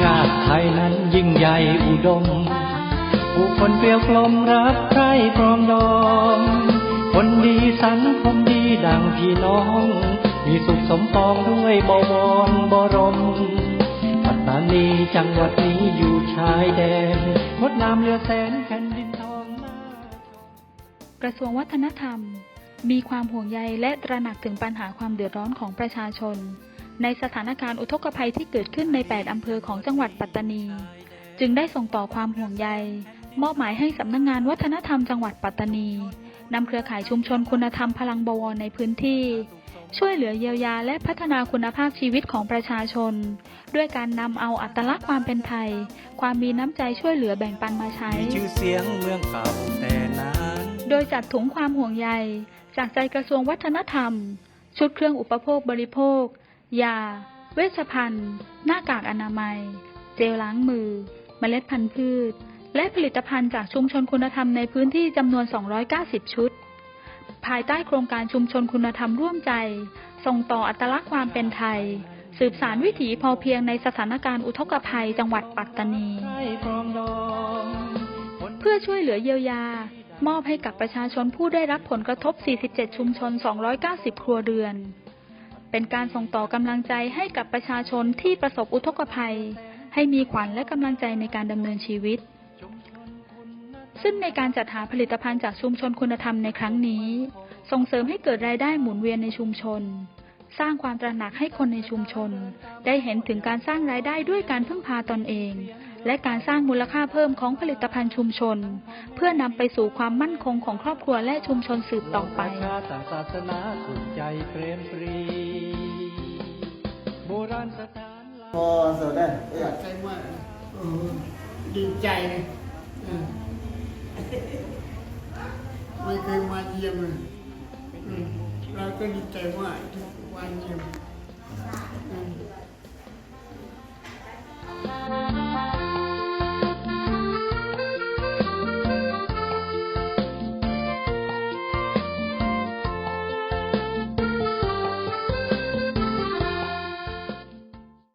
ชาติไทยนั้นยิ่งใหญ่อุดม ผู้คนเปรียวกลมรักใคร่ปรองดองคนดีสังคมดีดังพี่น้อง มีสุขสมปองด้วยบวรบรม ปัตตานีจังหวัดนี้อยู่ชายแดนงดงามเหลือแสนแผ่นดินทองกระทรวงวัฒนธรรม มีความห่วงใยและตระหนักถึงปัญหาความเดือดร้อนของประชาชน ในสถานการณ์อุทกภัยที่เกิดขึ้นใน 8 อำเภอของจังหวัดปัตตานี จึงได้ส่งต่อความห่วงใย มอบหมายให้สำนักงงานวัฒนธรรมจังหวัดปัตตานีนำเครือข่ายชุมชนคุณธรรมพลังบวรในพื้นที่ ช่วยเหลือเยียวยาและพัฒนาคุณภาพชีวิตของประชาชน ด้วยการนำเอาอัตลักษณ์ความเป็นไทย ความมีน้ำใจช่วยเหลือแบ่งปันมาใช้มีชื่อเสียงเมืองเก่าแต่นานโดยจัดถุงความห่วงใย จากใจกระทรวงวัฒนธรรม ชุดเครื่องอุปโภคบริโภค ยา เวชภัณฑ์ หน้ากากอนามัย เจลล้างมือ เมล็ดพันธุ์พืช และผลิตภัณฑ์จากชุมชนคุณธรรมในพื้นที่จำนวน 290 ชุด ภายใต้โครงการชุมชนคุณธรรมร่วมใจ ส่งต่ออัตลักษณ์ความเป็นไทย สืบสารวิถีพอเพียงในสถานการณ์อุทกภัยจังหวัดปัตตานี เพื่อช่วยเหลือเยียวยามอบให้กับประชาชนผู้ได้รับผลกระทบ 47 ชุมชน 290 ครัวเรือน เป็นการส่งต่อกำลังใจให้กับประชาชนที่ประสบอุทกภัย ให้มีขวัญและกำลังใจในการดำเนินชีวิต ซึ่งในการจัดหาผลิตภัณฑ์จากชุมชนคุณธรรมในครั้งนี้ ส่งเสริมให้เกิดรายได้หมุนเวียนในชุมชน สร้างความตระหนักให้คนในชุมชน ได้เห็นถึงการสร้างรายได้ด้วยการพึ่งพาตนเอง และการสร้างมูลค่าเพิ่มของผลิตภัณฑ์ชุมชน เพื่อนำไปสู่ความมั่นคงของครอบครัวและชุมชนสืบต่อไปชาติศาสนาสุขใจเปรมปรีโบราณสถานหลายพอสดได้อยากใจมากเออดีใจเลยเออไม่เคยมาเยี่ยมเลยอืมเราก็ดีใจมากที่มาเยี่ยมอืม